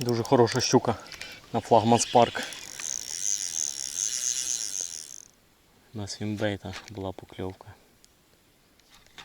Дуже хороша щука на флагманс парк. На свімбейта була покльовка.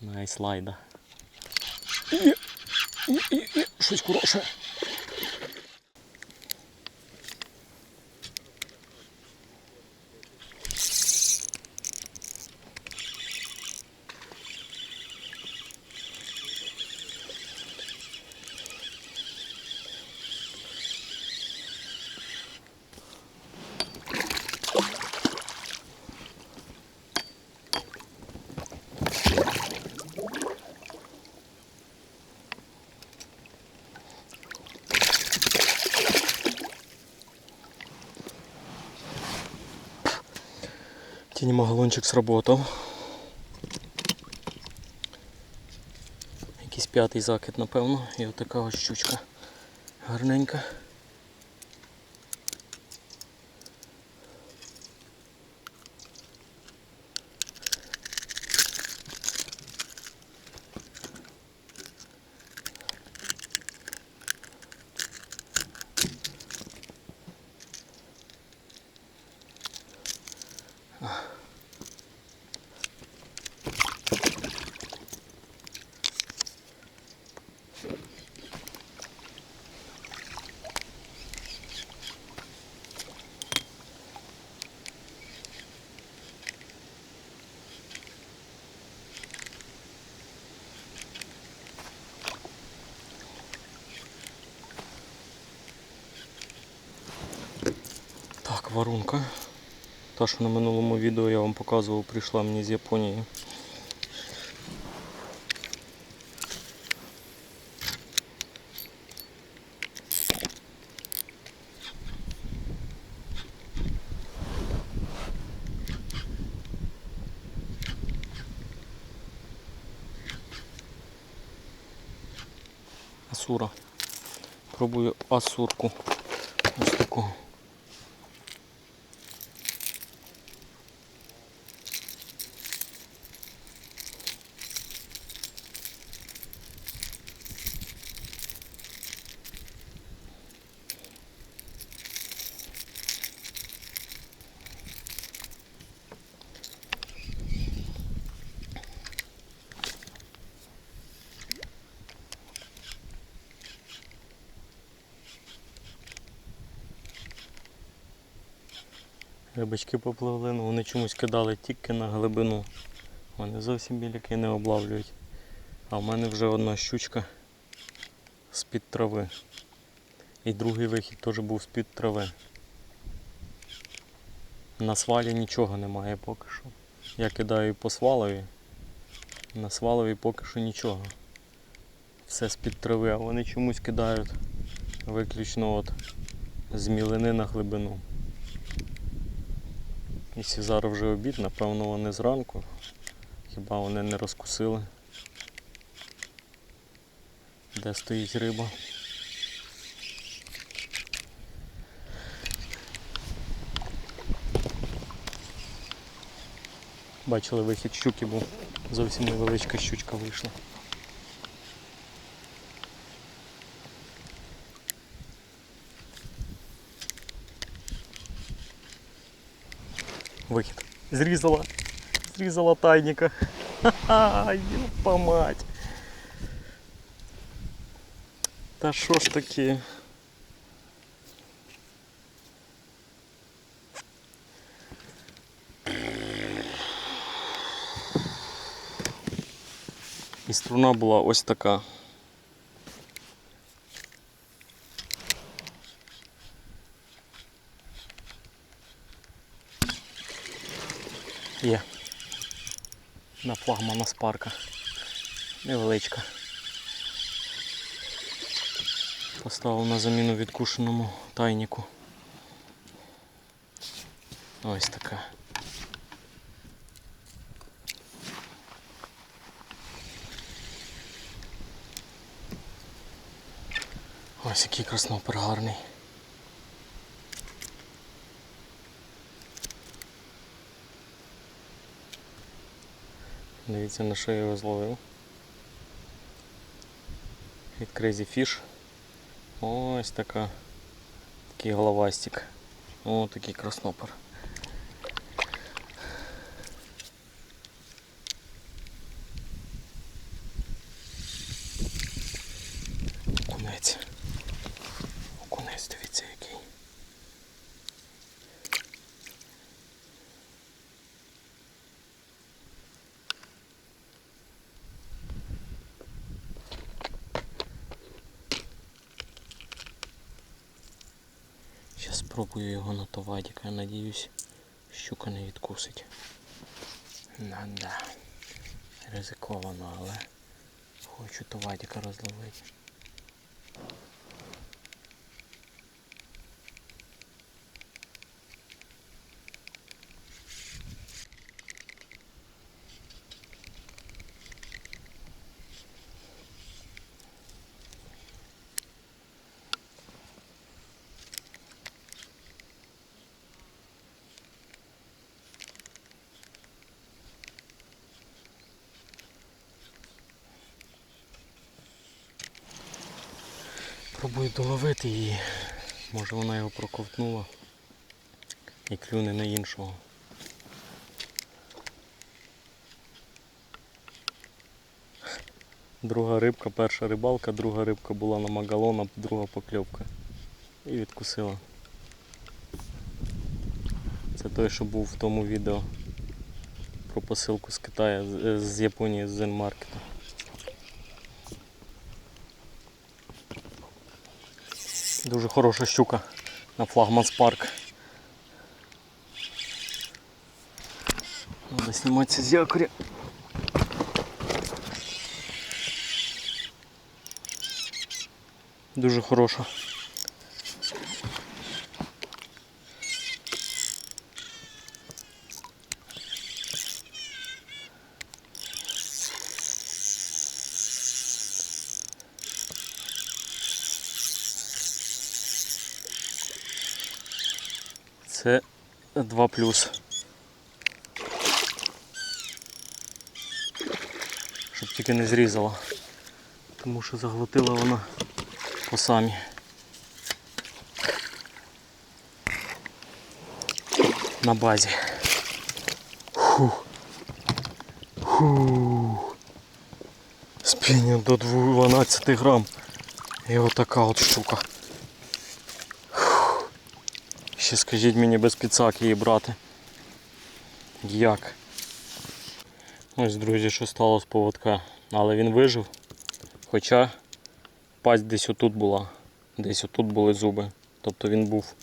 На айслайда. Щось хороше. Тінімагалончик сработав. Якийсь п'ятий закид, напевно, і отака ось щучка. Гарненька. Так, варунка. Та, що на минулому відео я вам показував, прийшла мені з Японії. Асура. Пробую асурку. Ось таку. Рибачки попливли, ну вони чомусь кидали тільки на глибину. Вони зовсім біляки не облавлюють. А в мене вже одна щучка з-під трави. І другий вихід теж був з-під трави. На свалі нічого немає поки що. Я кидаю по свалові. На свалові поки що нічого. Все з-під трави, а вони чомусь кидають виключно от з мілини на глибину. Якщо зараз вже обід, напевно вони зранку. Хіба вони не розкусили? Де стоїть риба? Бачили вихід щуки був. Зовсім невеличка щучка вийшла. Вихід. Зрізала. Зрізала тайника. Ха-ха, ёпа мать. Та що ж таке? І струна була ось така. На флагмана спарка. Невеличка. Поставив на заміну відкушеному тайніку. Ось така. Ось який краснопер гарний. Дивіться на що я його зловив. Від Crazy Fish Ось така. Такий головастик. О, такий краснопер. Окунець. Окунець, дивіться який. Зараз його на товадік. Я надіюсь, щука не відкусить. Нада. Ризиковано, але хочу товадіка розловити. Пробую доловити її. Може вона його проковтнула і клюне на іншого. Друга рибка, перша рибалка, друга рибка була на магалона, друга покльовка. І відкусила. Це той, що був в тому відео про посилку з Китаю, з Японії, з Зенмаркету. Дуже хороша щука на флагман Спарк. Надо зніматися з якоря. Дуже хороша. 2 плюс. Щоб тільки не зрізала. Тому що заглотила вона по самі. На базі. Фух. Фух. Спіння до 12 грам. І отака от штука. Ще скажіть мені без підсаки її брати. Як? Ось, друзі, що стало з поводка. Але він вижив. Хоча пасть десь отут була. Десь отут були зуби. Тобто він був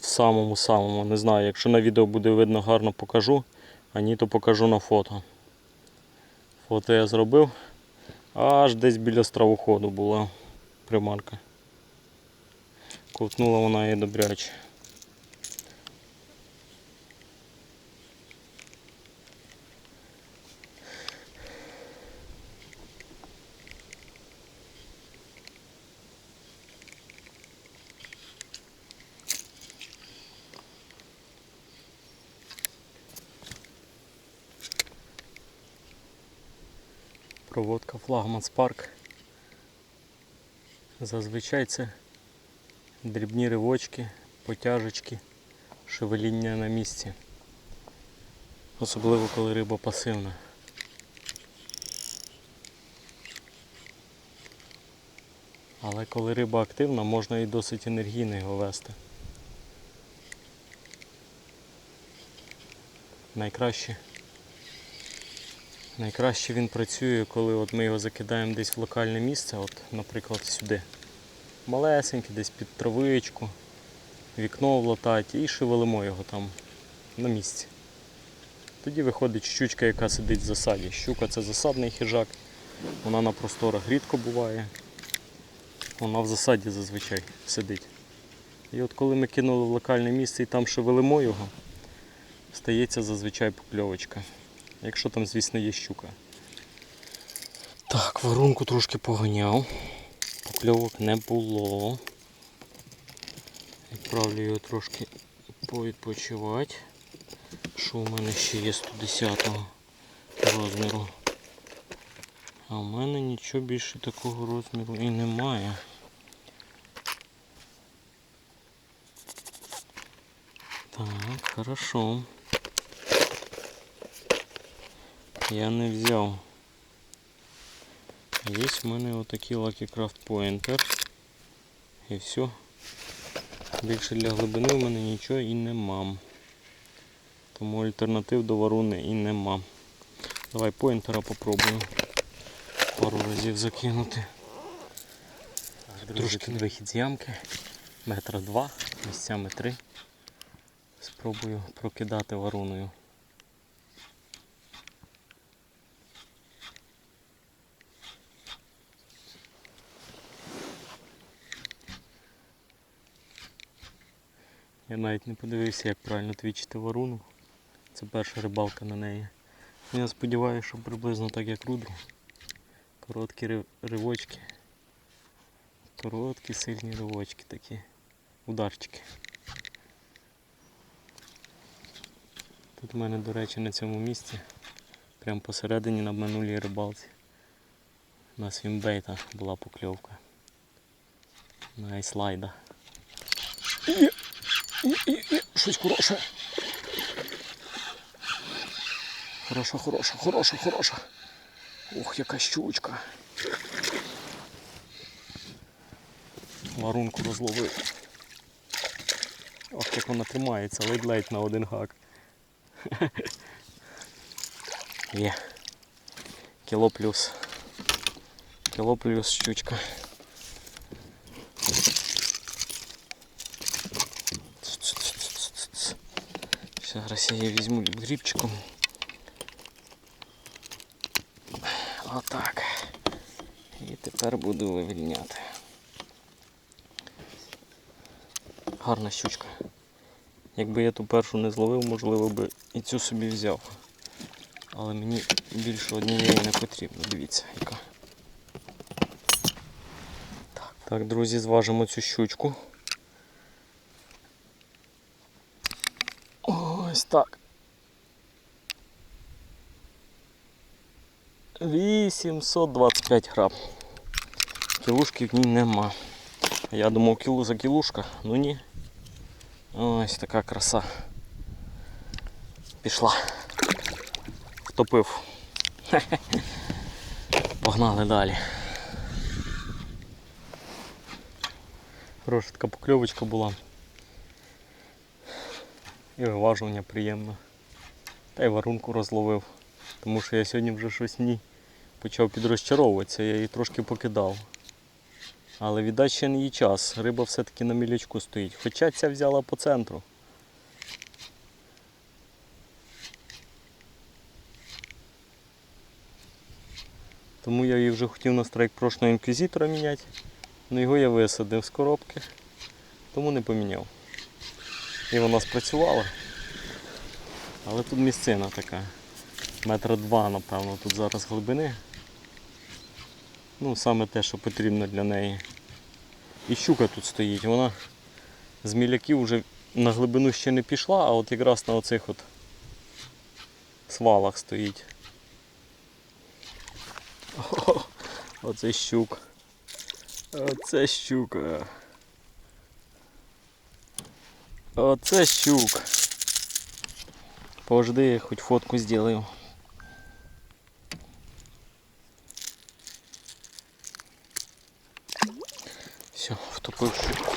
в самому-самому. Не знаю, якщо на відео буде видно гарно покажу, а ні, то покажу на фото. Фото я зробив. Аж десь біля стравоходу була приманка. Ковтнула вона її добряче. Проводка флагман Спарк. Зазвичай це дрібні ривочки, потяжечки, шевеління на місці. Особливо коли риба пасивна. Але коли риба активна, можна і досить енергійно його вести. Найкраще Найкраще він працює, коли от ми його закидаємо десь в локальне місце, от, наприклад, сюди. Малесеньке, десь під травичку, вікно влатать і шевелимо його там на місці. Тоді виходить щучка, яка сидить в засаді. Щука це засадний хижак, вона на просторах рідко буває. Вона в засаді зазвичай сидить. І от коли ми кинули в локальне місце і там шевелимо його, стається зазвичай покльовочка якщо там, звісно, є щука. Так, воронку трошки поганяв, покльовок не було. Відправлю його трошки повідпочивати. Що у мене ще є 110-го розміру. А в мене нічого більше такого розміру і немає. Так, хорошо. Я не взяв. Є в мене отакий Lucky Craft Pointer. І все. Більше для глибини в мене нічого і нема. Тому альтернатив до варуни і нема. Давай поінтера попробую. Пару разів закинути. Трошки вихід з ямки. Метра два, місцями три. Спробую прокидати варуною. Я навіть не подивився, як правильно твічити варуну. Це перша рибалка на неї. Ну, Я сподіваюся, що приблизно так як рудру. Короткі ривочки. Короткі сильні ривочки такі. Ударчики. Тут у мене, до речі, на цьому місці, прямо посередині на минулій рибалці. На свімбейта була покльовка. На айслайда. Є, є, є. Щось хороше. Хороша, хороша, хороша, хороша. Ух, яка щучка. Варунку розловив. Ох, як вона тримається, ледь-ледь на один гак. Є. Кіло плюс. Кіло плюс щучка. Зараз я її візьму грібчиком. Отак. І тепер буду вивільняти. Гарна щучка. Якби я ту першу не зловив, можливо би і цю собі взяв. Але мені більше однієї не потрібно. Дивіться, яка. Так, друзі, зважимо цю щучку. 825 грам. Кілушки в ній нема. Я думав кілу за кілушка, ну ні. Ось така краса. Пішла. Втопив. Погнали далі. Хороша така покльовочка була. І виважування приємно. Та й варунку розловив. Тому що я сьогодні вже щось в ній Почав підрозчаровуватися, я її трошки покидав. Але віддать ще не її час. Риба все-таки на мілячку стоїть. Хоча ця взяла по центру. Тому я її вже хотів на страйк прошлого інквізитора міняти. але його я висадив з коробки, тому не поміняв. І вона спрацювала. Але тут місцина така. Метра два, напевно, тут зараз глибини. Ну, саме те, що потрібно для неї. І щука тут стоїть, вона з міляків вже на глибину ще не пішла, а от якраз на оцих от свалах стоїть. О, оце щук. Оце щука. Оце щук. Пожди, хоч фотку сделаю. Все,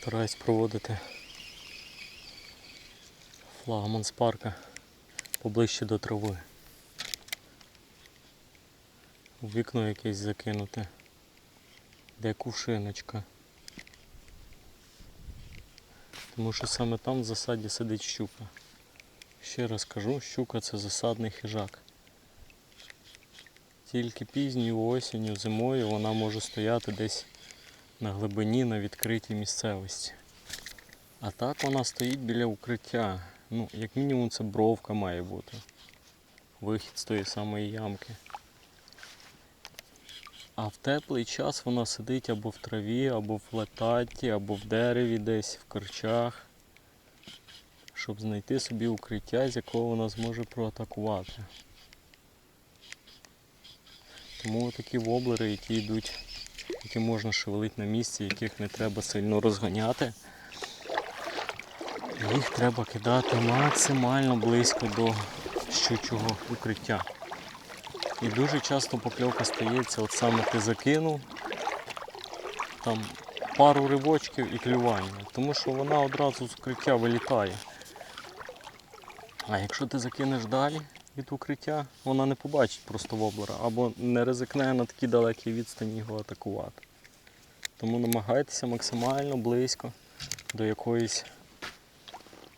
Стараюсь проводити флагман з парка поближче до трави. Вікно якесь закинути. Де кувшиночка. Тому що саме там в засаді сидить щука. Ще раз кажу, щука це засадний хижак. Тільки пізньою осінню, зимою вона може стояти десь на глибині на відкритій місцевості. А так вона стоїть біля укриття. Ну, як мінімум це бровка має бути. Вихід з тої самої ямки. А в теплий час вона сидить або в траві, або в лататі, або в дереві десь, в корчах, щоб знайти собі укриття, з якого вона зможе проатакувати. Тому такі воблери, які йдуть, які можна шевелити на місці, яких не треба сильно розганяти, їх треба кидати максимально близько до щучого укриття. І дуже часто покльовка стається, от саме ти закинув там пару ривочків і клювання, тому що вона одразу з укриття вилітає. А якщо ти закинеш далі від укриття, вона не побачить просто воблера або не ризикне на такій далекій відстані його атакувати. Тому намагайтеся максимально близько до якоїсь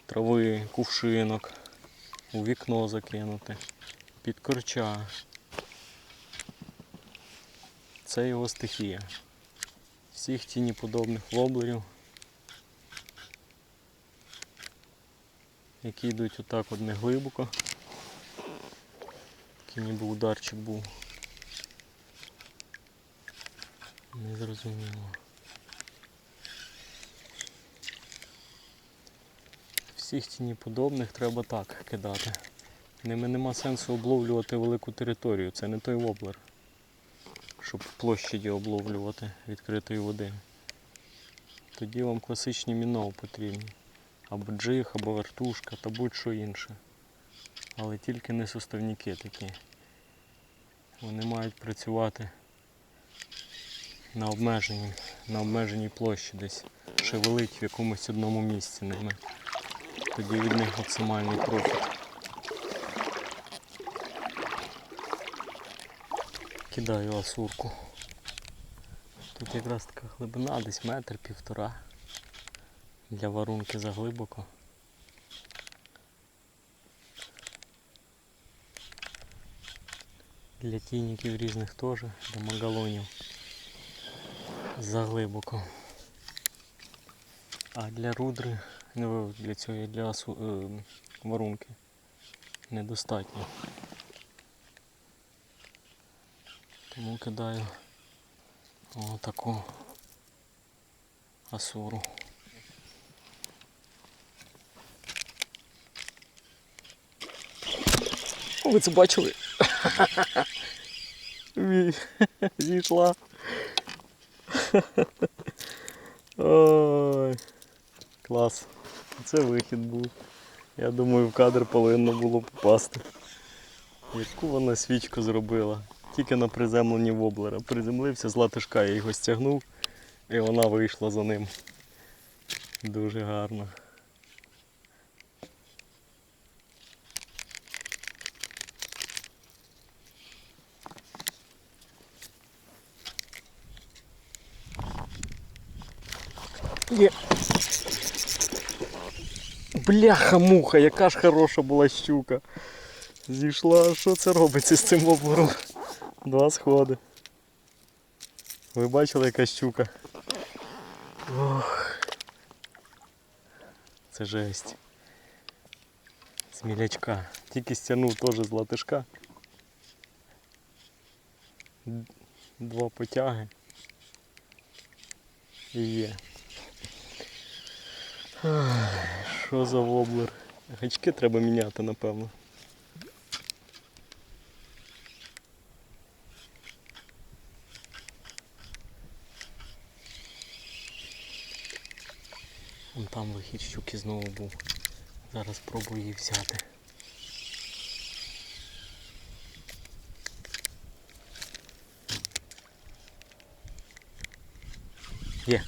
трави, кувшинок, у вікно закинути, під корча. Це його стихія. Всіх тініподобних воблерів, які йдуть отак от не глибоко. Такий ніби ударчик був. Незрозуміло. Всіх тініподобних треба так кидати. Ними нема сенсу обловлювати велику територію, це не той воблер щоб площаді обловлювати відкритої води. Тоді вам класичні міноу потрібні. Або джиг, або вертушка, та будь-що інше. Але тільки не суставники такі. Вони мають працювати на обмеженій, на обмеженій площі десь, шевелить в якомусь одному місці ними. Тоді від них максимальний профіт. Кидаю асурку. Тут якраз така глибина, десь метр, півтора. Для варунки заглибоко. Для тініків різних теж, для магалонів заглибоко. А для рудри, ну для цього для е, недостатньо. Тому кидаю отаку асуру. Ви це бачили? Зійшла. Ой, клас. Це вихід був. Я думаю, в кадр повинно було попасти. Яку вона свічку зробила? Тільки на приземленні воблера. Приземлився з латишка, я його стягнув і вона вийшла за ним. Дуже гарно. Є. Бляха-муха, яка ж хороша була щука. Зійшла, що це робиться з цим воблером? Два сходи. Ви бачили яка щука? Ох. Це жесть. З мілячка. Тільки стягнув теж з латишка. Два потяги. І є. Що за воблер? Гачки треба міняти, напевно. Вон там вихід щуки знову був. Зараз спробую її взяти. Є.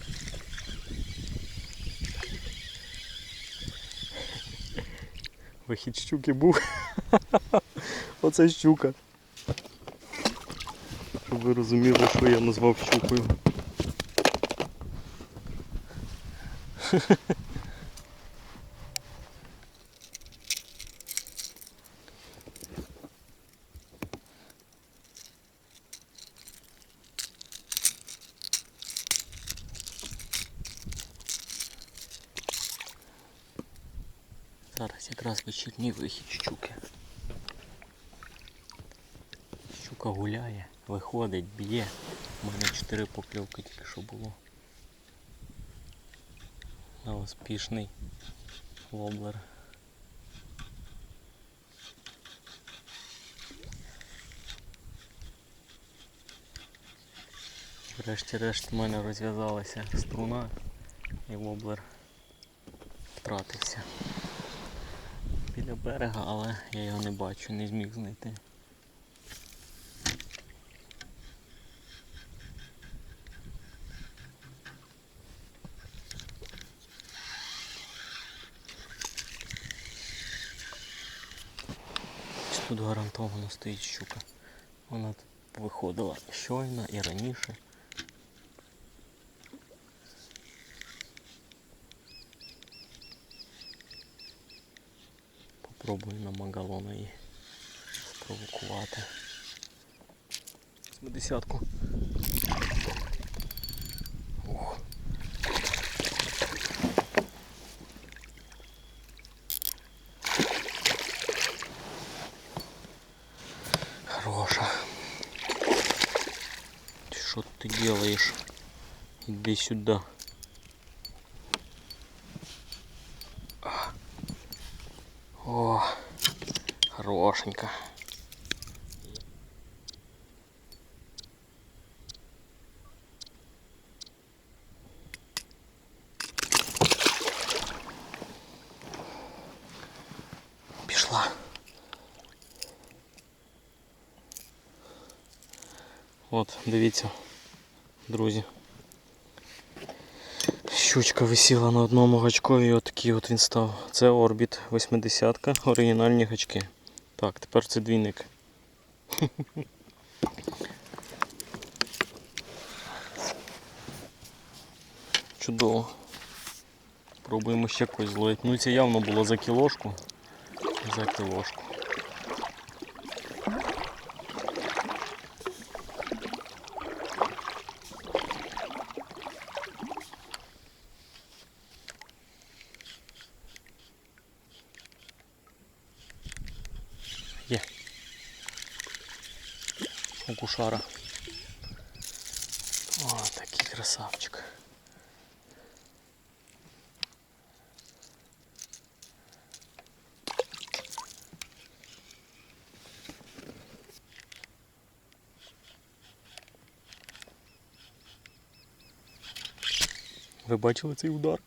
Вихід щуки був. Оце щука. Щоб ви розуміли, що я назвав щукою. Зараз якраз вечірній вихід щуки. Щука гуляє, виходить, б'є. У мене 4 покльовки тільки що було. На успішний воблер. Врешті-решт в мене розв'язалася струна і воблер втратився біля берега, але я його не бачу, не зміг знайти. Тут гарантовано стоїть щука. Вона тут виходила щойно і раніше. Попробую на магалона спровокувати. Десятку. Ух. Хороша. Что ты делаешь? Иди сюда. Хорошенько. Пішла. От, дивіться, друзі. Щучка висіла на одному гачкові і отакий от він став. Це Орбіт 80 оригінальні гачки. Так, тепер це двійник. Чудово. Пробуємо ще когось зловити. Ну це явно було за кілошку. За кілошку. Є. Окушара. О, такий красавчик. Ви бачили цей удар?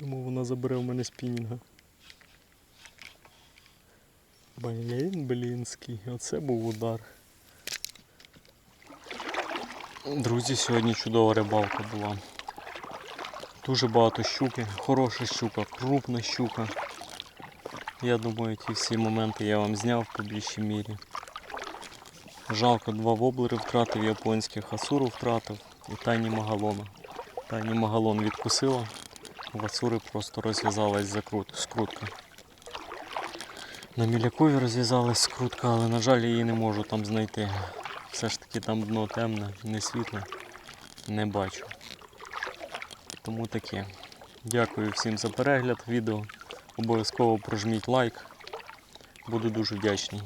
Думав, вона забере в мене спінінга. Блін, блінський, оце був удар. Друзі, сьогодні чудова рибалка була. Дуже багато щуки, хороша щука, крупна щука. Я думаю, ті всі моменти я вам зняв в більшій мірі. Жалко, два воблери втратив японських, асуру втратив і тайні магалона. Тайні магалон відкусила, у асури просто розв'язалась закрут, скрутка. На мілякові розв'язалась скрутка, але на жаль її не можу там знайти. Все ж таки там дно темне, не світле, не бачу. Тому таке. Дякую всім за перегляд відео. Обов'язково прожміть лайк. Буду дуже вдячний.